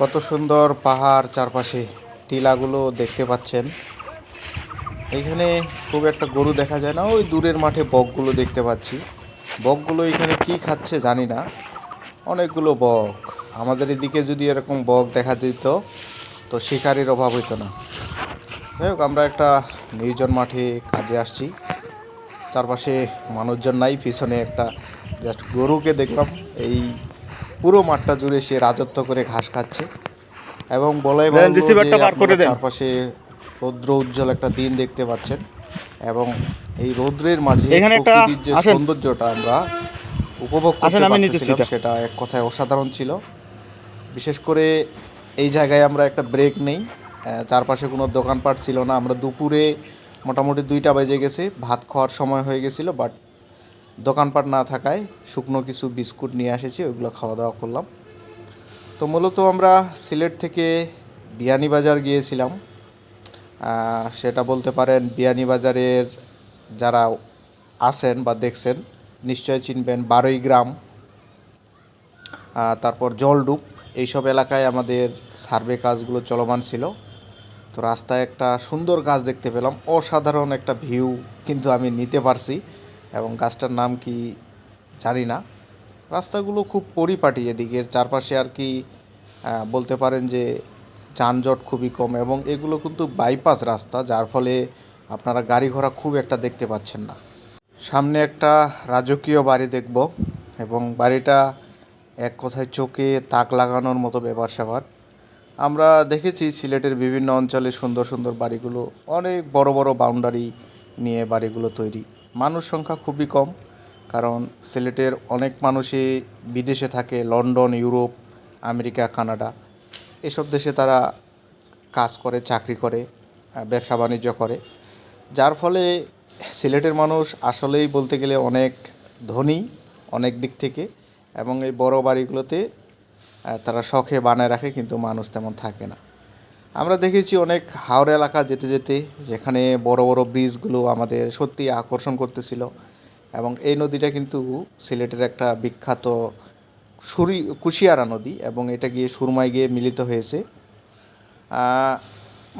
কত সুন্দর পাহাড় চারপাশে টিলাগুলো দেখতে পাচ্ছেন। এখানে খুব একটা গরু দেখা যায় না, ওই দূরের মাঠে বকগুলো দেখতে পাচ্ছি। বকগুলো এখানে কি খাচ্ছে জানি না, অনেকগুলো বক। আমাদের এদিকে যদি এরকম বক দেখা দিত তো শিকারের অভাব হইতো না। যাই হোক, আমরা একটা নির্জন মাঠে কাজে আসছি। চারপাশে মানুষজন নাই, পিছনে একটা জাস্ট গরুকে দেখলাম। এই পুরো মাঠটা জুড়ে সে রাজত্ব করে ঘাস খাচ্ছে এবং বলাই। চারপাশে রৌদ্র উজ্জ্বল একটা দিন দেখতে পাচ্ছেন এবং এই রৌদ্রের মাঝে প্রকৃতির যে সৌন্দর্যটা আমরা উপভোগ করতে পারতেছিলাম সেটা এক কথায় অসাধারণ ছিল। বিশেষ করে এই জায়গায় আমরা একটা ব্রেক নেই। চারপাশে কোনো দোকানপাট ছিল না। আমরা দুপুরে মোটামুটি দুইটা বেজে গেছে। ভাত খাওয়ার সময় হয়ে গেছিল বাট দোকানপাট না থাকায় শুকনো কিছু বিস্কুট নিয়ে এসেছি, ওইগুলো খাওয়া দাওয়া করলাম। তো মূলত আমরা সিলেট থেকে বিয়ানীবাজার গিয়েছিলাম। সেটা বলতে পারেন বিয়ানীবাজারের যারা আছেন বা দেখছেন নিশ্চয় চিনবেন বারোই গ্রাম তারপর জলডুব এইসব এলাকায় আমাদের সার্ভে কাজগুলো চলমান ছিল। তো রাস্তায় একটা সুন্দর গাছ দেখতে পেলাম। অসাধারণ একটা ভিউ কিন্তু আমি নিতে পারছি। এবং গাছটার নাম কি জানি না। রাস্তাগুলো খুব পরিপাটি এদিকের, চারপাশে আর কি বলতে পারেন যে যানজট খুবই কম এবং এগুলো কিন্তু বাইপাস রাস্তা, যার ফলে আপনারা গাড়ি ঘোড়া খুব একটা দেখতে পাচ্ছেন না। সামনে একটা রাজকীয় বাড়ি দেখব এবং বাড়িটা এক কথায় চোখে তাক লাগানোর মতো ব্যাপার স্যাপার। আমরা দেখেছি সিলেটের বিভিন্ন অঞ্চলে সুন্দর সুন্দর বাড়িগুলো, অনেক বড় বড় বাউন্ডারি নিয়ে বাড়িগুলো তৈরি। মানুষ সংখ্যা খুবই কম, কারণ সিলেটের অনেক মানুষই বিদেশে থাকে, লন্ডন, ইউরোপ, আমেরিকা, কানাডা। এসব দেশে তারা কাজ করে, চাকরি করে ব্যবসা বাণিজ্য করে। যার ফলে সিলেটের মানুষ আসলেই বলতে গেলে অনেক ধনী, অনেক দিক থেকে, এবং এই বড় বাড়িগুলোতে তারা শখে বানায় রাখে, কিন্তু মানুষ তেমন থাকে না। আমরা দেখেছি অনেক হাওড় এলাকা যেতে যেতে যেখানে বড় বড় ব্রিজগুলো আমাদের সত্যি আকর্ষণ করতেছিল এবং এই নদীটা কিন্তু সিলেটের একটা বিখ্যাত সুরি কুশিয়ারা নদী এবং এটা গিয়ে সুরমায় গিয়ে মিলিত হয়েছে।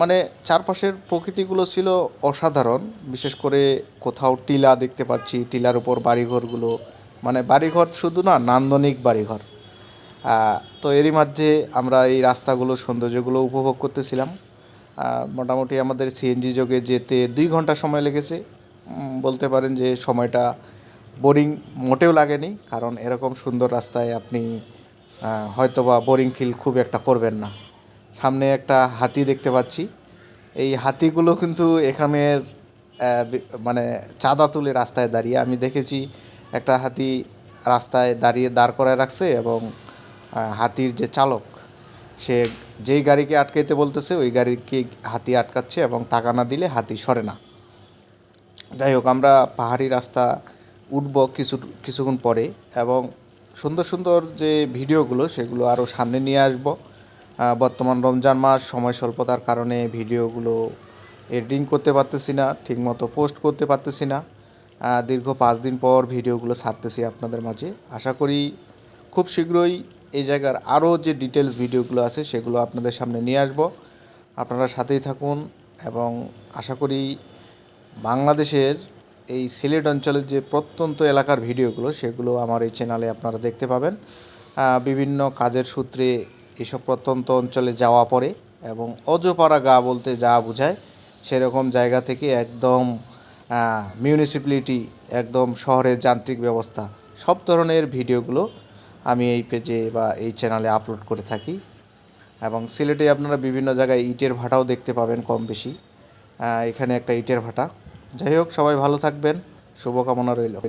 মানে চারপাশের প্রকৃতিগুলো ছিল অসাধারণ, বিশেষ করে কোথাও টিলা দেখতে পাচ্ছি, টিলার উপর বাড়িঘরগুলো মানে বাড়িঘর শুধু না, নান্দনিক বাড়িঘর। তো এরই মাঝে আমরা এই রাস্তাগুলো, সৌন্দর্যগুলো উপভোগ করতেছিলাম। মোটামুটি আমাদের সিএনজি যোগে যেতে দুই ঘণ্টা সময় লেগেছে। বলতে পারেন যে সময়টা বোরিং মোটেও লাগেনি, কারণ এরকম সুন্দর রাস্তায় আপনি হয়তোবা বোরিং ফিল খুব একটা করবেন না। সামনে একটা হাতি দেখতে পাচ্ছি। এই হাতিগুলো কিন্তু এখানের মানে চাঁদা তুলে রাস্তায় দাঁড়িয়ে আমি দেখেছি। একটা হাতি রাস্তায় দাঁড়িয়ে দাঁড় করায় রাখছে এবং হাতির যে চালক, সে যেই গাড়িকে আটকাইতে বলতেছে, ওই গাড়িকে হাতি আটকাচ্ছে এবং টাকা না দিলে হাতি সরে না। যাই হোক, আমরা পাহাড়ি রাস্তা উঠব কিছু, কিছুক্ষণ পরে এবং সুন্দর সুন্দর যে ভিডিওগুলো, সেগুলো আরও সামনে নিয়ে আসব। বর্তমান রমজান মাস, সময় স্বল্পতার কারণে ভিডিওগুলো এডিটিং করতে পারতেছি না, ঠিকমতো পোস্ট করতে পারতেছি না। দীর্ঘ পাঁচ দিন পর ভিডিওগুলো ছাড়তেছি আপনাদের মাঝে। আশা করি খুব শীঘ্রই এই জায়গার আরও যে ডিটেলস ভিডিওগুলো আছে সেগুলো আপনাদের সামনে নিয়ে আসব। আপনারা সাথেই থাকুন এবং আশা করি বাংলাদেশের এই সিলেট অঞ্চলের যে প্রত্যন্ত এলাকার ভিডিওগুলো সেগুলো আমার এই চ্যানেলে আপনারা দেখতে পাবেন। বিভিন্ন কাজের সূত্রে এসব প্রত্যন্ত অঞ্চলে যাওয়া পরে এবং অজপাড়া গা বলতে যা বোঝায় সেরকম জায়গা থেকে একদম মিউনিসিপ্যালিটি একদম শহরের যান্ত্রিক ব্যবস্থা, সব ধরনের ভিডিওগুলো আমি এই পেজে বা এই চ্যানেলে আপলোড করে থাকি এবং সিলেটে আপনারা বিভিন্ন জায়গায় ইটের ভাটাও দেখতে পাবেন কম বেশি। এখানে একটা ইটের ভাটা। যাই হোক, সবাই ভালো থাকবেন। শুভকামনা রইল।